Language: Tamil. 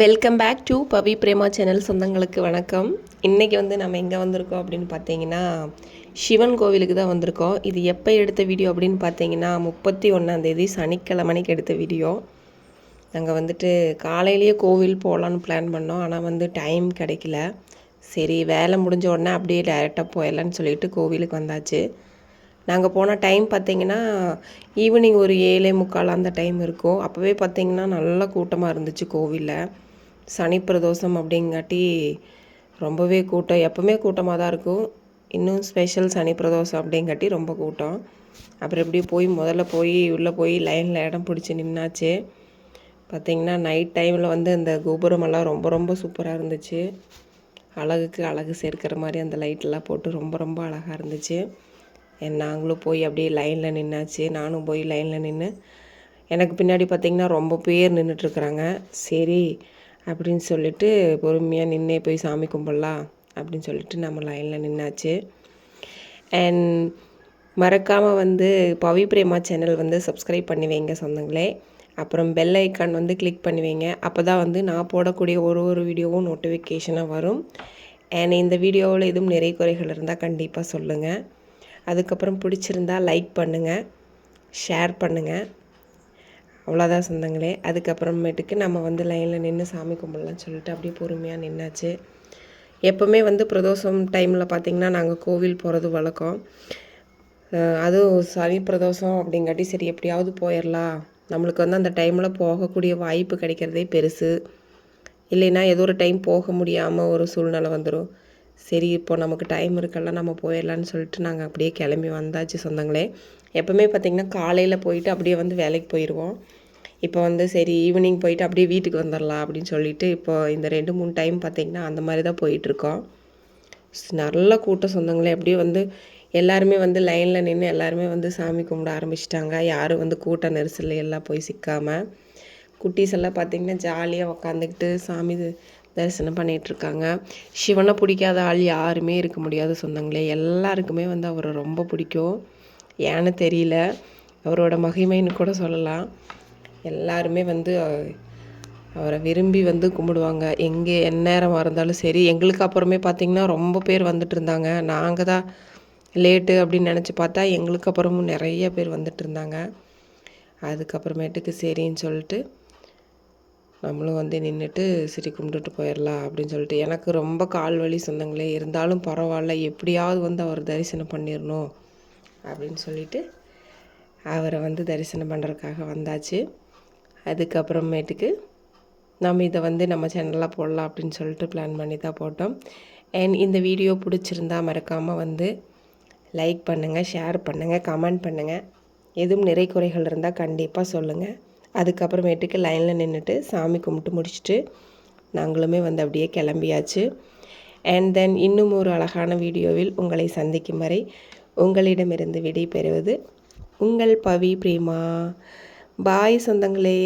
Welcome back to Pavi Prema channel சொந்தங்களுக்கு வணக்கம். இன்றைக்கி வந்து நம்ம எங்கே வந்திருக்கோம் அப்படின்னு பார்த்தீங்கன்னா சிவன் கோவிலுக்கு தான் வந்திருக்கோம். இது எப்போ எடுத்த வீடியோ அப்படின்னு பார்த்தீங்கன்னா முப்பத்தி ஒன்றாந்தேதி சனிக்கிழமைக்கு எடுத்த வீடியோ. நாங்கள் வந்துட்டு காலையிலேயே கோவில் போகலான்னு பிளான் பண்ணோம். ஆனால் வந்து டைம் கிடைக்கல. சரி வேலை முடிஞ்ச உடனே அப்படியே டேரெக்டாக போயிடலான்னு சொல்லிட்டு கோவிலுக்கு வந்தாச்சு. நாங்கள் போன டைம் பார்த்தீங்கன்னா ஈவினிங் ஒரு ஏழே முக்கால் அந்த டைம் இருக்கும். அப்போவே பார்த்தீங்கன்னா நல்ல கூட்டமாக இருந்துச்சு கோவிலில். சனி பிரதோஷம் அப்படிங்காட்டி ரொம்பவே கூட்டம் எப்போவுமே கூட்டமாக தான் இருக்கும். இன்னும் ஸ்பெஷல் சனி பிரதோஷம் அப்படிங்காட்டி ரொம்ப கூட்டம். அப்புறம் எப்படி போய் முதல்ல போய் உள்ளே போய் லைனில் இடம் பிடிச்சி நின்னாச்சு. பார்த்திங்கன்னா நைட் டைமில் வந்து அந்த கோபுரமெல்லாம் ரொம்ப ரொம்ப சூப்பராக இருந்துச்சு. அழகுக்கு அழகு சேர்க்கிற மாதிரி அந்த லைட்டெல்லாம் போட்டு ரொம்ப ரொம்ப அழகாக இருந்துச்சு. என் நாங்களும் போய் அப்படியே லைனில் நின்னாச்சு. நானும் போய் லைனில் நின்று எனக்கு பின்னாடி பார்த்திங்கன்னா ரொம்ப பேர் நின்றுட்டுருக்குறாங்க சரி அப்படின்னு சொல்லிட்டு பொறுமையாக நின்னே போய் சாமி கும்பிட்லாம் அப்படின்னு சொல்லிட்டு நம்ம லைனில் நின்னாச்சு. அண்ட் மறக்காமல் வந்து பவி பிரேமா சேனல் வந்து சப்ஸ்கிரைப் பண்ணி வைங்க சொந்தங்களே. அப்புறம் பெல் ஐக்கான் வந்து கிளிக் பண்ணி வைங்க. அப்போ தான் வந்து நான் போடக்கூடிய ஒரு ஒரு வீடியோவும் நோட்டிஃபிகேஷனாக வரும். அண்ட் இந்த வீடியோவில் எதுவும் நிறை குறைகள் இருந்தால் கண்டிப்பாக சொல்லுங்கள் அதுக்கப்புறம் பிடிச்சிருந்தா லைக் பண்ணுங்கள் ஷேர் பண்ணுங்கள் அவ்வளோதான் சொந்தங்களே. அதுக்கப்புறமேட்டுக்கு நம்ம வந்து லைனில் நின்று சாமி கும்பிடலான்னு சொல்லிட்டு அப்படியே பொறுமையாக நின்னாச்சு. எப்போவுமே வந்து பிரதோஷம் டைமில் பார்த்திங்கன்னா நாங்கள் கோவில் போகிறது வழக்கம். அதுவும் சனி பிரதோஷம் அப்படிங்காட்டி சரி எப்படியாவது போயிடலாம் நம்மளுக்கு வந்து அந்த டைமில் போகக்கூடிய வாய்ப்பு கிடைக்கிறதே பெருசு. இல்லைன்னா ஏதோ ஒரு டைம் போக முடியாமல் ஒரு சூழ்நிலை வந்துடும் சரி இப்போ நமக்கு டைம் இருக்கல நம்ம போயிடலான்னு சொல்லிட்டு நாங்கள் அப்படியே கிளம்பி வந்தாச்சு சொந்தங்களே. எப்போவுமே பார்த்திங்கன்னா காலையில் போயிட்டு அப்படியே வந்து வேலைக்கு போயிடுவோம் இப்போ வந்து சரி ஈவினிங் போயிட்டு அப்படியே வீட்டுக்கு வந்துடலாம் அப்படின்னு சொல்லிட்டு இப்போ இந்த ரெண்டு மூணு டைம் பார்த்திங்கன்னா அந்த மாதிரி தான் போயிட்டுருக்கோம் நல்ல கூட்டம் சொந்தங்களே. அப்படியே வந்து எல்லாருமே வந்து லைனில் நின்று எல்லாருமே வந்து சாமி கும்பிட ஆரம்பிச்சிட்டாங்க. யாரும் வந்து கூட்ட நெரிசலில் எல்லாம் போய் சிக்காமல் குட்டீஸ் எல்லாம் பார்த்திங்கன்னா ஜாலியாக உக்காந்துக்கிட்டு சாமி தரிசனம் பண்ணிகிட்ருக்காங்க. சிவனை பிடிக்காத ஆள் யாருமே இருக்க முடியாது சொந்தங்களே. எல்லாருக்குமே வந்து அவரை ரொம்ப பிடிக்கும். ஏன்னு தெரியல. அவரோட மகிமைன்னு கூட சொல்லலாம். எல்லாருமே வந்து அவரை விரும்பி வந்து கும்பிடுவாங்க. எங்கே எந்நேரமாக இருந்தாலும் சரி. எங்களுக்கு அப்புறமே பார்த்திங்கன்னா ரொம்ப பேர் வந்துட்டு இருந்தாங்க நாங்கள் தான் லேட்டு அப்படின்னு நினச்சி பார்த்தா எங்களுக்கு அப்புறமும் நிறைய பேர் வந்துட்டு இருந்தாங்க அதுக்கப்புறமேட்டுக்கு சரின்னு சொல்லிட்டு நம்மளும் வந்து நின்றுட்டு சரி கும்பிட்டுட்டு போயிடலாம் அப்படின்னு சொல்லிட்டு. எனக்கு ரொம்ப கால் வலி சொந்தங்களே இருந்தாலும் பரவாயில்ல எப்படியாவது வந்து அவர் தரிசனம் பண்ணிடணும் அப்படின்னு சொல்லிட்டு அவரை வந்து தரிசனம் பண்ணுறதுக்காக வந்தாச்சு. அதுக்கப்புறமேட்டுக்கு நம்ம இதை வந்து நம்ம சேனலில் போடலாம் அப்படின்னு சொல்லிட்டு பிளான் பண்ணி தான் போட்டோம். அண்ட் இந்த வீடியோ பிடிச்சிருந்தா மறக்காமல் வந்து லைக் பண்ணுங்கள் ஷேர் பண்ணுங்கள் கமெண்ட் பண்ணுங்கள் எதுவும் நிறை குறைகள் இருந்தால் கண்டிப்பாக சொல்லுங்கள் அதுக்கப்புறமேட்டுக்கு லைனில் நின்றுட்டு சாமி கும்பிட்டு முடிச்சுட்டு நாங்களுமே வந்து அப்படியே கிளம்பியாச்சு. அண்ட் தென் இன்னும் ஒரு அழகான வீடியோவில் உங்களை சந்திக்கும் வரை உங்களிடமிருந்து விடை பெறுவது உங்கள் பவி பிரேமா. பாய் சொந்தங்களே.